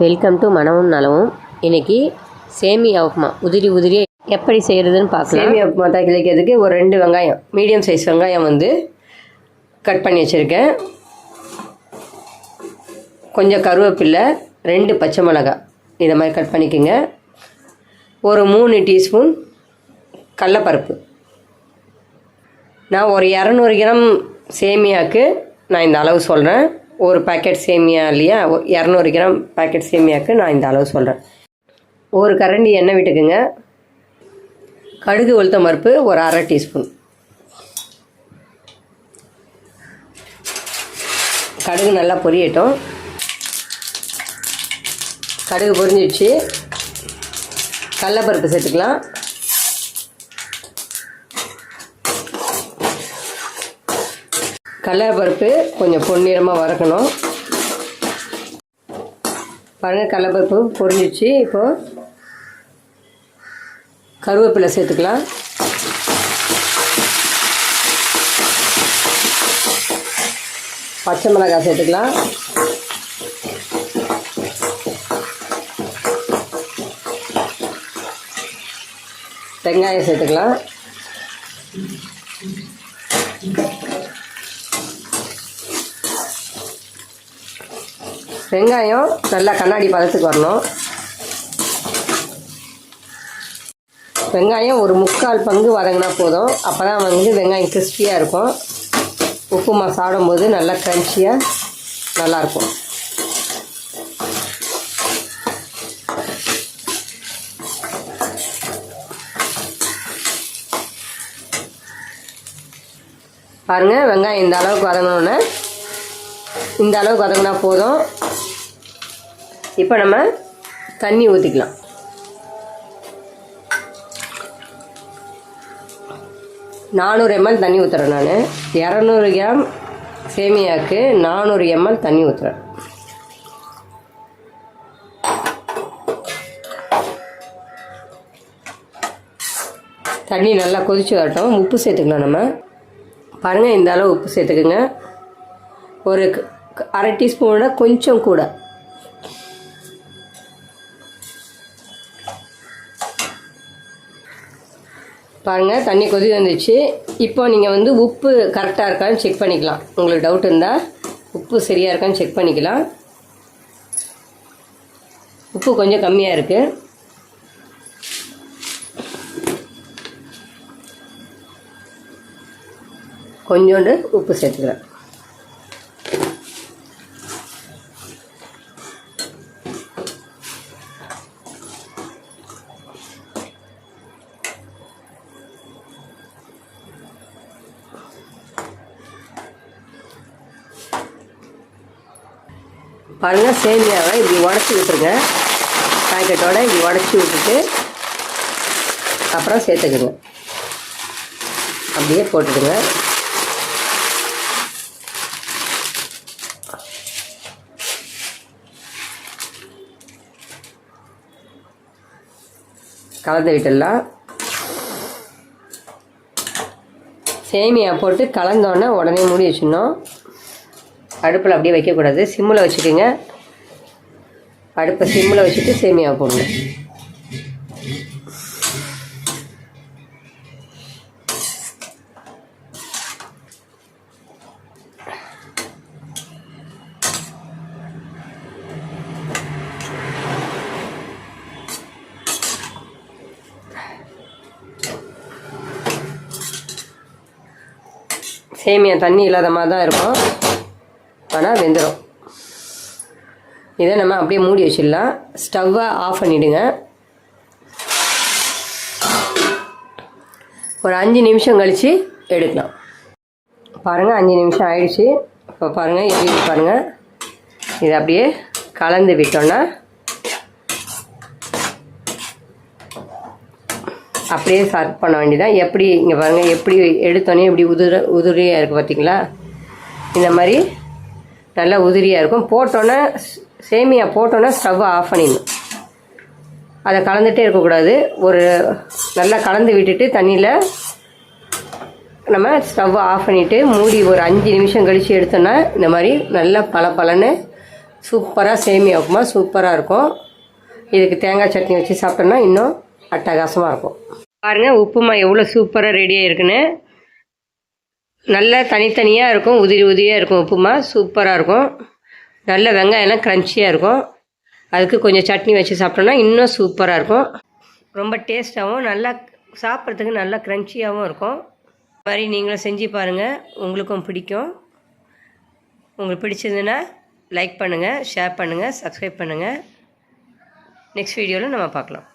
Welcome to மனமும் நலமும் இன்னைக்கு சேமியா உப்புமா. உதிரி உதிரியாக எப்படி செய்கிறதுன்னு பார்க்கலாம். சேமியா உப்புமா கிளைக்கிறதுக்கு ஒரு ரெண்டு வெங்காயம் மீடியம் சைஸ் வெங்காயம் வந்து கட் பண்ணி வச்சுருக்கேன். கொஞ்சம் கருவேப்பில்லை ரெண்டு பச்சை மிளகாய். இதை மாதிரி கட் பண்ணிக்கோங்க. ஒரு மூணு டீஸ்பூன் கடலப்பருப்பு. நான் ஒரு இரநூறு கிராம் சேமியாவுக்கு நான் இந்த அளவு சொல்கிறேன் ஒரு பாக்கெட் சேமியா இல்லையா? இரநூறு கிராம் பாக்கெட் சேமியாவுக்கு நான் இந்த அளவு சொல்கிறேன் ஒரு கரண்டி எண்ணெய் விட்டுக்குங்க. கடுகு உளுத்தம் பருப்பு ஒரு அரை டீஸ்பூன். கடுகு நல்லா பொரியட்டும். கடுகு பொரிஞ்சிடுச்சு. கடலப்பருப்பு சேர்த்துக்கலாம். கடலைப்பருப்பு கொஞ்சம் பொன்னிறமாக வறுக்கணும். பாருங்கள் கடலைப்பருப்பு பொரிஞ்சிச்சு இப்போது கருவேப்பிலை சேர்த்துக்கலாம். பச்சை மிளகாய் சேர்த்துக்கலாம். வெங்காயம் சேர்த்துக்கலாம். வெங்காயம் நல்லா கண்ணாடி பதத்துக்கு வரணும். வெங்காயம் ஒரு முக்கால் பங்கு வதங்கினா போதும். அப்போ தான் வந்து வெங்காயம் கிறிஸ்பியாக இருக்கும். உப்புமா சாப்பிடும்போது நல்லா க்ரன்ச்சியாக நல்லாயிருக்கும் பாருங்கள் வெங்காயம் இந்த அளவுக்கு வதங்கினோன்னே இந்த அளவுக்கு வதங்கினா போதும். இப்போ நம்ம தண்ணி ஊற்றிக்கலாம் நானூறு எம்எல் தண்ணி ஊற்றுறேன் நான். இரநூறு கிராம் சேமியாவுக்கு நானூறு எம்எல் தண்ணி ஊற்றுறேன் தண்ணி நல்லா கொதிச்சு வரட்டும். உப்பு சேர்த்துக்கலாம் நம்ம. பாருங்கள் இந்த அளவு உப்பு சேர்த்துக்குங்க. ஒரு அரை டீஸ்பூனோட கொஞ்சம் கூட. பாருங்கள் தண்ணி கொதி வந்துச்சு இப்போ நீங்கள் வந்து உப்பு கரெக்டாக இருக்கான்னு செக் பண்ணிக்கலாம். உங்களுக்கு டவுட் இருந்தால் உப்பு சரியாக இருக்கான்னு செக் பண்ணிக்கலாம். உப்பு கொஞ்சம் கம்மியாக இருக்குது கொஞ்சோண்டு உப்பு சேர்த்துக்கிறேன். பாருங்கள் சேமியாவை இப்படி உடச்சி விட்டுருங்க. பாக்கெட்டோட இப்படி உடச்சி விட்டுட்டு அப்புறம் சேர்த்துக்குங்க. அப்படியே போட்டுடுங்க கலந்து விட்டுடலாம். சேமியா போட்டு கலந்தோடனே உடனே மூடி வச்சிடணும். அடுப்பில் அப்படியே வைக்கக்கூடாது. சிம்மில் வச்சுக்கோங்க. அடுப்பை சிம்மில் வச்சுட்டு சேமியா போடுங்க சேமியா தண்ணி இல்லாத மாதிரி தான் இருக்கும். ஆனால் வெந்துடும் இதை நம்ம அப்படியே மூடி வச்சிடலாம். ஸ்டவ்வை ஆஃப் பண்ணிவிடுங்க ஒரு அஞ்சு நிமிஷம் கழித்து எடுக்கலாம். பாருங்கள் அஞ்சு நிமிஷம் ஆயிடுச்சு. இப்போ பாருங்கள் எப்படி பாருங்கள் இதை அப்படியே கலந்து விட்டோன்னா அப்படியே சர்வ் பண்ண வேண்டியதான் எப்படி இங்கே பாருங்கள் எப்படி எடுத்தோன்னே எப்படி உதிர உதிரியாக இருக்குது பார்த்தீங்களா இந்த மாதிரி நல்லா உதிரியாக இருக்கும். போட்டோன்னே சேமியா போட்டோன்னே ஸ்டவ்வை ஆஃப் பண்ணிடணும். அதை கலந்துகிட்டே இருக்கக்கூடாது. ஒரு நல்லா கலந்து விட்டுட்டு தண்ணியில் நம்ம ஸ்டவ்வை ஆஃப் பண்ணிவிட்டு மூடி ஒரு அஞ்சு நிமிஷம் கழித்து எடுத்தோன்னா இந்த மாதிரி நல்லா பளபளன்னு சூப்பராக சேமியா உப்புமா சூப்பராக இருக்கும். இதுக்கு தேங்காய் சட்னி வச்சு சாப்பிட்டோன்னா இன்னும் அட்டகாசமாக இருக்கும். பாருங்கள் உப்புமா எவ்வளோ சூப்பராக ரெடியாக இருக்குன்னு. நல்ல தனித்தனியாக இருக்கும். உதிரி உதிரியாக இருக்கும் உப்புமா. சூப்பராக இருக்கும். நல்ல வெங்காயம்லாம் க்ரன்ச்சியாக இருக்கும். அதுக்கு கொஞ்சம் சட்னி வச்சு சாப்பிட்டோம்னா இன்னும் சூப்பராக இருக்கும். ரொம்ப டேஸ்ட்டாகவும் நல்லா சாப்பிட்றதுக்கு நல்லா க்ரன்ச்சியாகவும் இருக்கும். இது மாதிரி நீங்களும் செஞ்சு பாருங்கள் உங்களுக்கும் பிடிக்கும். உங்களுக்கு பிடிச்சதுன்னா லைக் பண்ணுங்கள் ஷேர் பண்ணுங்கள் சப்ஸ்கிரைப் பண்ணுங்கள் நெக்ஸ்ட் வீடியோவில் நம்ம பார்க்கலாம்.